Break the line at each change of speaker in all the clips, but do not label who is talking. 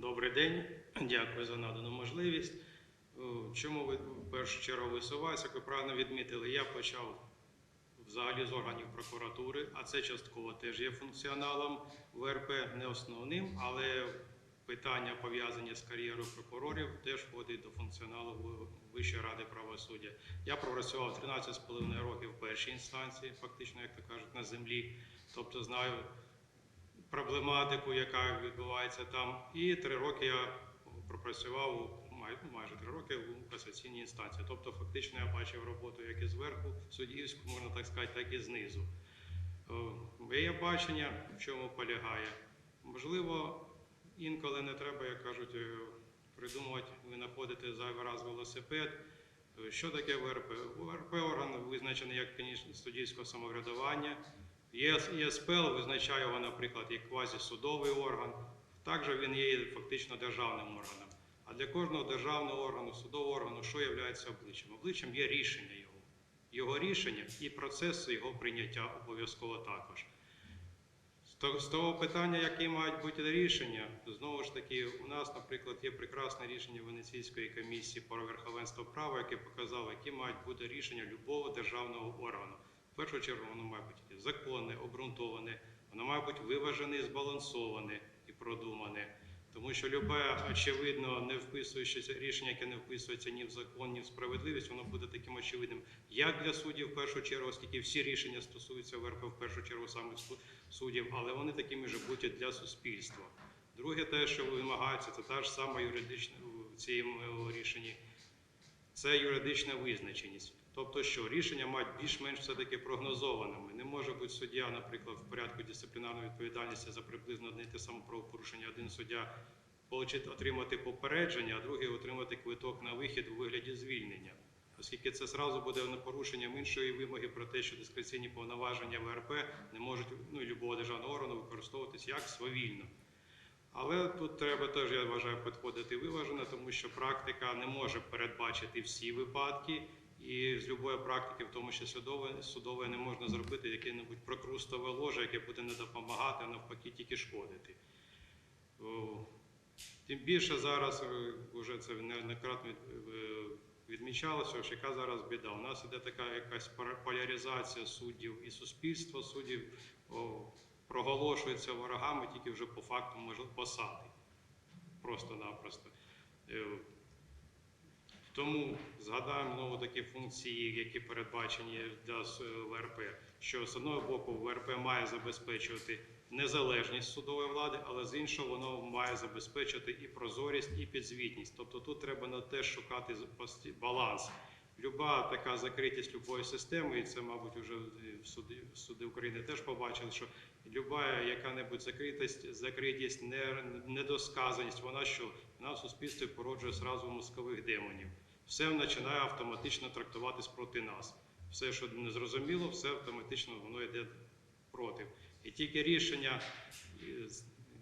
Добрий день, дякую за надану можливість. Е, Чому ви першу чергу висуваюся, як ви правильно відмітили, я почав взагалі з органів прокуратури, а це частково теж є функціоналом ВРП, не основним, але питання пов'язані з кар'єрою прокурорів теж входить до функціоналу Вищої ради правосуддя. Я пропрацював 13,5 років в першій інстанції, фактично, як то кажуть, на землі, тобто знаю проблематику, яка відбувається там. І три роки я пропрацював майже три роки у касаційній інстанції. Тобто, фактично, я бачив роботу як і зверху суддівську, можна так сказати, так і знизу. Е, Моє бачення в чому полягає? Можливо, інколи не треба, як кажуть, е, придумувати, винаходити зайвий раз велосипед. Е, Що таке ВРП? ВРП орган визначений як суддівського самоврядування. ЄС- ЄСПЛ визначає його, наприклад, як квазісудовий орган. Також він є фактично державним органом. А для кожного державного органу, судового органу, що є обличчям? Обличчям є рішення його. Його рішення і процес його прийняття обов'язково також. З того питання, які мають бути рішення, знову ж таки, у нас, наприклад, є прекрасне рішення Венеційської комісії про верховенство права, яке показало, які мають бути рішення любого державного органу. Першу чергу, воно має бути законне, обґрунтоване, воно має бути виважене, і збалансоване і продумане. Тому що любе, очевидно, не вписуючеся рішення, яке не вписується ні в закон, ні в справедливість, воно буде таким очевидним як для суддів в першу чергу, оскільки всі рішення стосуються ВРП в першу чергу саме суддів, але вони такими ж будуть для суспільства. Друге, те, що вимагається, це та ж сама юридична в цьому рішенні, це юридична визначеність. Тобто, що рішення мають більш-менш все-таки прогнозованими. Не може бути суддя, наприклад, в порядку дисциплінарної відповідальності за приблизно одне те саме правопорушення. Один суддя отримати попередження, а другий отримати квиток на вихід у вигляді звільнення. Оскільки це зразу буде порушенням іншої вимоги про те, що дискреційні повноваження ВРП не можуть ну, любого державного органу використовуватись як свавільно. Але тут треба теж, я вважаю, підходити виважено, тому що практика не може передбачити всі випадки, і з любої практики, в тому числі судової, судової, не можна зробити яке-небудь прокрустове ложе, яке буде не допомагати, а навпаки, тільки шкодити. Тим більше зараз е, вже це неоднократно е, відмічалося, що яка зараз біда. У нас іде така якась поляризація суддів і суспільства. Суддів о, проголошуються ворогами тільки вже по факту посади. Просто-напросто. Е, Тому згадаємо знову такі функції, які передбачені для ВРП, що з одного боку ВРП має забезпечувати незалежність судової влади, але з іншого воно має забезпечити і прозорість, і підзвітність. Тобто тут треба на те шукати баланс. Люба така закритість любої системи, і це, мабуть, вже в суди, суди України теж побачили, що люба яка-небудь закритість, закритість, не, недосказаність, вона що вона в суспільстві породжує зразу мозкових демонів. Все починає автоматично трактуватись проти нас. Все, що незрозуміло, все автоматично воно йде проти. І тільки рішення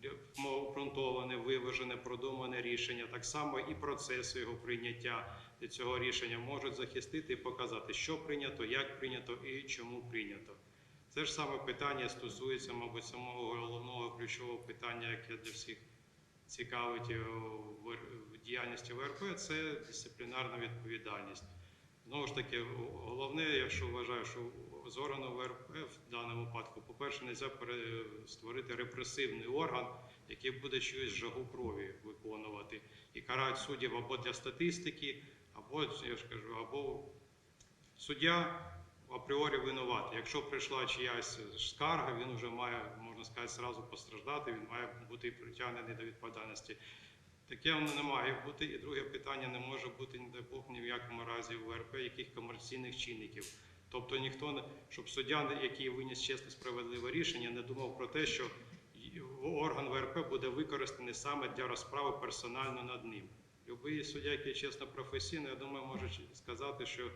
е, обґрунтоване, виважене, продумане рішення, так само і процеси його прийняття цього рішення можуть захистити і показати, що прийнято, як прийнято і чому прийнято. Це ж саме питання стосується, мабуть, самого головного ключового питання, яке для всіх цікавить в діяльності ВРП, це дисциплінарна відповідальність. Знову ж таки, головне, якщо вважаю, що з органу ВРП в даному випадку, по-перше, не можна створити репресивний орган, який буде чиюсь жагу крові виконувати і карати суддів або для статистики, або я ж кажу, або суддя апріорі винуватий. Якщо прийшла чиясь скарга, він вже має, можна сказати, зразу постраждати, він має бути притягнений до відповідальності. Таке воно не має бути. І друге питання не може бути, не дай Бог, ні в якому разі в ВРП яких комерційних чинників. Тобто ніхто не щоб суддя, який виніс чесне справедливе рішення, не думав про те, що орган ВРП буде використаний саме для розправи персонально над ним. Любий суддя, який чесно професійний, я думаю, може сказати, що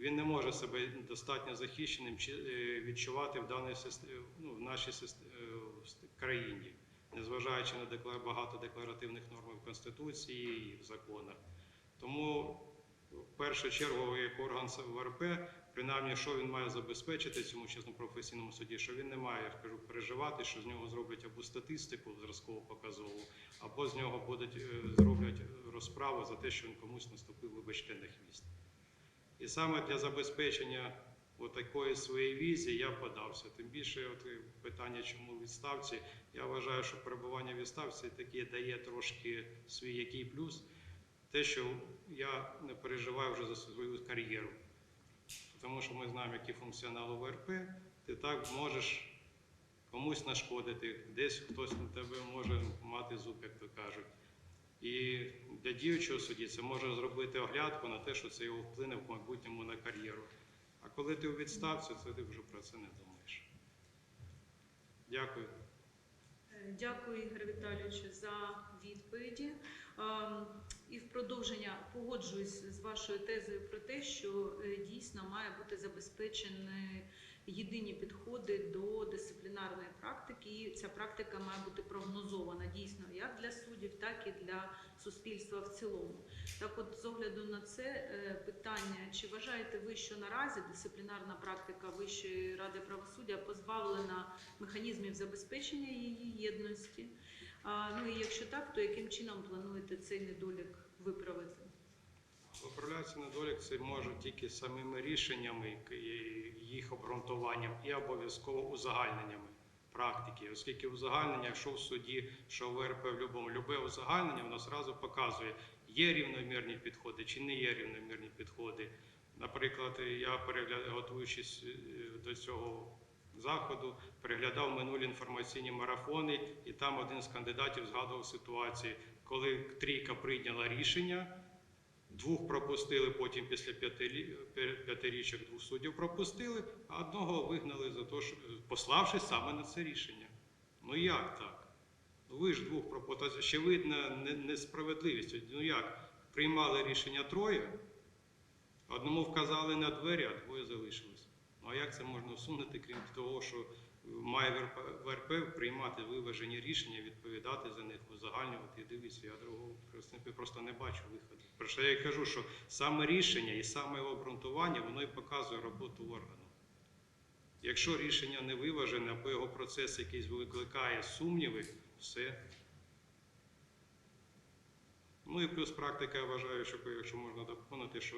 він не може себе достатньо захищеним е, відчувати в даній системі, ну, в нашій е, країні, незважаючи на багато декларативних норм в Конституції і в законах. Тому в першу чергу, як орган ВРП принаймні, що він має забезпечити цьому чесно професійному суді, що він не має, кажу, переживати, що з нього зроблять або статистику зразково показову, або з нього будуть е, зроблять розправу за те, що він комусь наступив, вибачте, на хвіст. І саме для забезпечення отакої своєї візії я подався. Тим більше, от е, питання, чому в відставці, я вважаю, що перебування в відставці таки дає трошки свій який плюс. Те, що я не переживаю вже за свою кар'єру. Тому що ми знаємо, який функціонал ВРП, ти так можеш комусь нашкодити, десь хтось на тебе може мати зуб, як то кажуть. І для діючого судді це може зробити оглядку на те, що це його вплине в майбутньому на кар'єру. А коли ти у відставці, це ти вже про це не думаєш. Дякую.
Е, Дякую, Ігор Віталійович, за відповіді. Ем, І в продовження погоджуюсь з вашою тезою про те, що е, дійсно має бути забезпечені єдині підходи до дисциплінарної практики, і ця практика має бути прогнозована дійсно як для суддів, так і для суспільства в цілому. Так, от з огляду на це е, питання: чи вважаєте ви, що наразі дисциплінарна практика Вищої ради правосуддя позбавлена механізмів забезпечення її єдності? Ну і якщо так, то яким чином плануєте цей недолік виправити?
Виправляється недолік це може тільки самими рішеннями, їх обґрунтуванням і обов'язково узагальненнями практики. Оскільки узагальнення, якщо в суді, що в ВРП в любому, любе узагальнення, воно зразу показує, є рівномірні підходи чи не є рівномірні підходи. Наприклад, я готуючись е, до цього заходу, переглядав минулі інформаційні марафони, і там один з кандидатів згадував ситуації, коли трійка прийняла рішення. Двох пропустили, потім після п'ятирі- п'я- п'ятирічок двох суддів пропустили, а одного вигнали за те, що пославшись саме на це рішення. Ну як так? Ну ви ж двох пропустили. Ще видно несправедливість. Ну як? Приймали рішення троє, одному вказали на двері, а двоє залишились. Ну а як це можна усунути, крім того, що має ВРП, приймати виважені рішення, відповідати за них, узагальнювати і дивіться, я другого просто не бачу виходу. Про що я і кажу, що саме рішення і саме його обґрунтування, воно і показує роботу органу. Якщо рішення не виважене, або його процес якийсь викликає сумніви, все. Ну і плюс практика, я вважаю, що якщо можна доповнити, що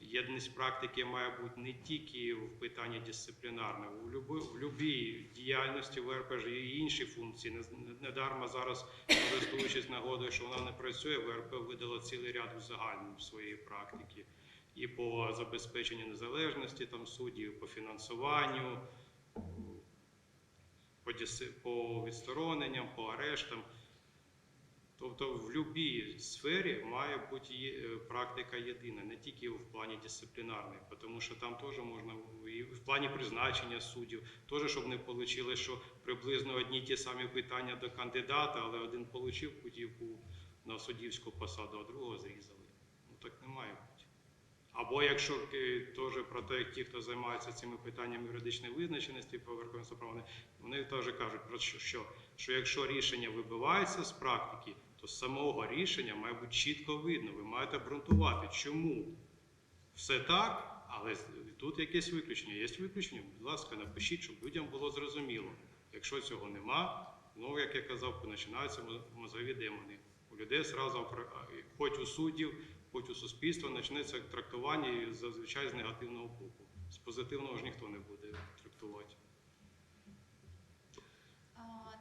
єдність практики має бути не тільки в питанні дисциплінарного, в, в любій діяльності ВРП ж і інші функції. Не, не- недарма зараз, користуючись нагодою, що вона не працює, ВРП видало цілий ряд узагальнень своєї практики. І по забезпеченню незалежності там суддів, по фінансуванню, по, по відстороненням, по арештам. Тобто в будь-якій сфері має бути е, практика єдина, не тільки в плані дисциплінарної, тому що там теж можна і в плані призначення суддів, теж щоб не вийшло, що приблизно одні ті самі питання до кандидата, але один отримав путівку на суддівську посаду, а другого зрізали. Ну так не має бути. Або якщо теж про те, ті, хто займається цими питаннями юридичної визначеності по верховенству права, вони- теж кажуть про що, що, що якщо рішення вибивається з практики, то самого рішення має бути чітко видно. Ви маєте обґрунтувати, чому все так, але тут якесь виключення. Є виключення, будь ласка, напишіть, щоб людям було зрозуміло. Якщо цього нема, знову, як я казав, починаються мозові демони. У людей зразу, хоч у суддів, хоч у суспільства, почнеться трактування і зазвичай з негативного боку. З позитивного ж ніхто не буде трактувати.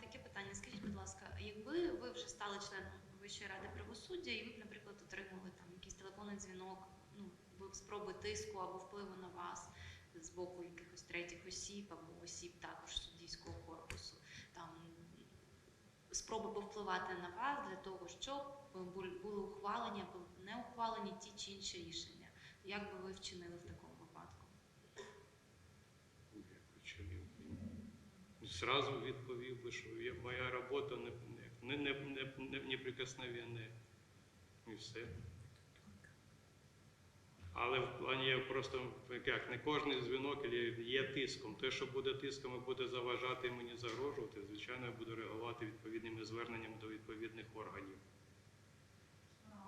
Таке питання. Скажіть, будь ласка, якби ви вже стали членом Вищої ради правосуддя, і ви б, наприклад, отримали там якийсь телефонний дзвінок, ну спроби тиску або впливу на вас з боку якихось третіх осіб або осіб також суддівського корпусу, там спроби повпливати на вас для того, щоб були ухвалені або не ухвалені ті чи інші рішення. Як би ви вчинили в такому випадку?
Як вчинив? Зразу відповів би, що моя робота не, не, не, не, не, неприкосновенна. І все. Але в плані просто як не кожний дзвінок є тиском. Те, що буде тиском і буде заважати мені загрожувати, звичайно, я буду реагувати відповідними зверненнями до відповідних органів.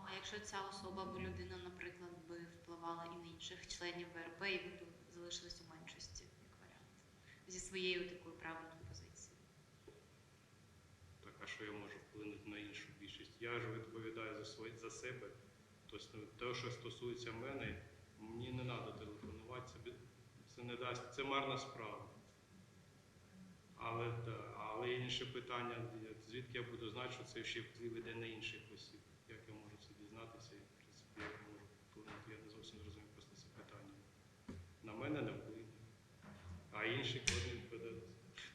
А якщо ця особа або людина, наприклад, би впливала і на інших членів ВРП, і ви залишились у меншості, як варіант, зі своєю такою правильною позицією.
Так, а що я можу вплинути на іншу більшість? Я ж відповідаю за свої за себе. Те, що стосується мене, мені не треба телефонувати, це, це не дасть, це марна справа. Але, да, але інше питання, звідки я буду знати, що це ще вплив на інших осіб. Як я можу це дізнатися і, в принципі, як я можу вплинути, я не зовсім зрозумів просто це питання. На мене не вплине, а інші кожен.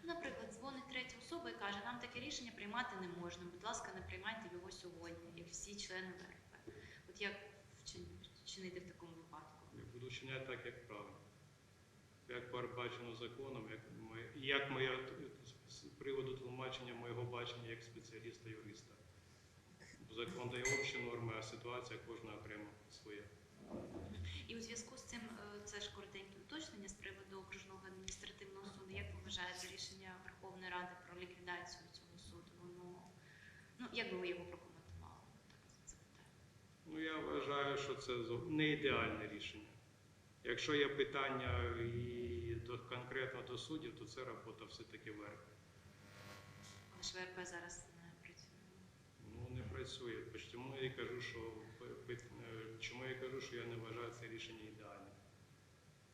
Ну, Наприклад, дзвонить третя особа і каже, нам таке рішення приймати не можна. Будь ласка, не приймайте його сьогодні, як всі члени ВРП. Як вчин- вчинити в такому випадку?
Я буду вчиняти так, як правильно. Як передбачено законом, як моє, як моє з приводу тлумачення моєго бачення як спеціаліста-юриста. Закон дає общі норми, а ситуація кожна окремо своя.
І у зв'язку з цим е, це ж коротеньке уточнення з приводу окружного адміністративного суду. Як ви вважаєте рішення Верховної Ради про ліквідацію цього суду? Воно ну як би ви його прокоментували?
Ну я вважаю, що це не ідеальне рішення. Якщо є питання і до, конкретно до суддів, то це робота все-таки верх.
Але ж ВРП зараз не працює.
Ну, не працює. Чому я кажу, що е, чому я кажу, що я не вважаю це рішення ідеальним?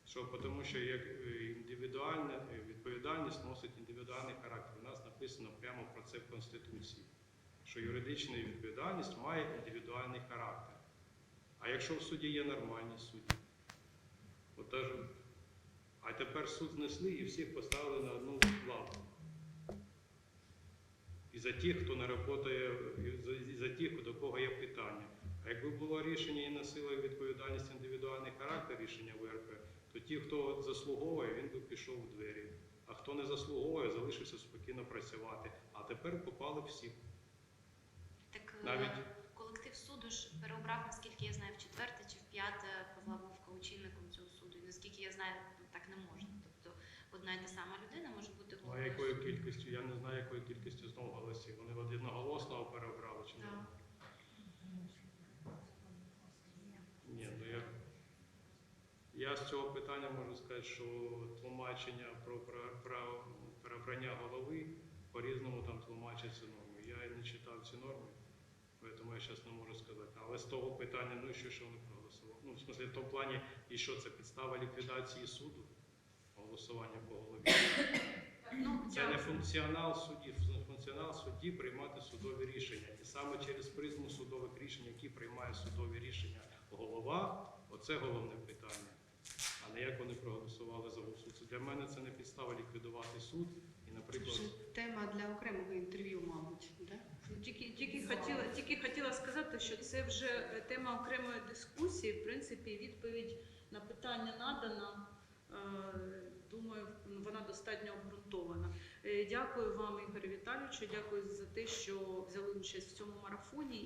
Що тому, що як е, індивідуальна е, відповідальність носить індивідуальний характер. У нас написано прямо про це в Конституції, що юридична відповідальність має індивідуальний характер. А якщо в суді є нормальні судді, а тепер суд знесли і всіх поставили на одну лаву. І за тих, хто не за, і за тих, до кого є питання. А якби було рішення і носило відповідальність індивідуальний характер рішення ВРП, то ті, хто заслуговує, він би пішов у двері. А хто не заслуговує, залишився спокійно працювати. А тепер попали всі.
Так е,
Навіть-
колектив суду ж переобрав, наскільки я знаю, в четверте чи в п'яте Павла Вовка очільником цього суду. І наскільки я знаю, ну, так не можна. Тобто одна і та сама людина може бути
а якою кількістю? Я не знаю, якою кількістю знову голосів. Вони одноголосно переобрали чи?
Так.
Ні, ну я, я з цього питання можу сказати, що тлумачення про, перебрання голови по-різному там тлумачаться норми. Я не читав ці норми, тому я зараз не можу сказати. Але з того питання, ну і що, що вони проголосували? Ну, в смысле, в тому плані, і що це підстава ліквідації суду? Голосування по голові.
Ну,
Це не функціонал судді. Функціонал судді приймати судові рішення. І саме через призму судових рішень, які приймає судові рішення голова, оце головне питання. А не як вони проголосували за суд. Для мене це не підстава ліквідувати суд. І,
Це
наприклад,
вже тема для окремого інтерв'ю, мабуть. Да?
Тільки, тільки, хотіла, тільки хотіла сказати, що це вже тема окремої дискусії. В принципі, відповідь на питання надана. Е, Думаю, вона достатньо обґрунтована. Е, Дякую вам, Ігор Віталійовичу. Дякую за те, що взяли участь в цьому марафоні.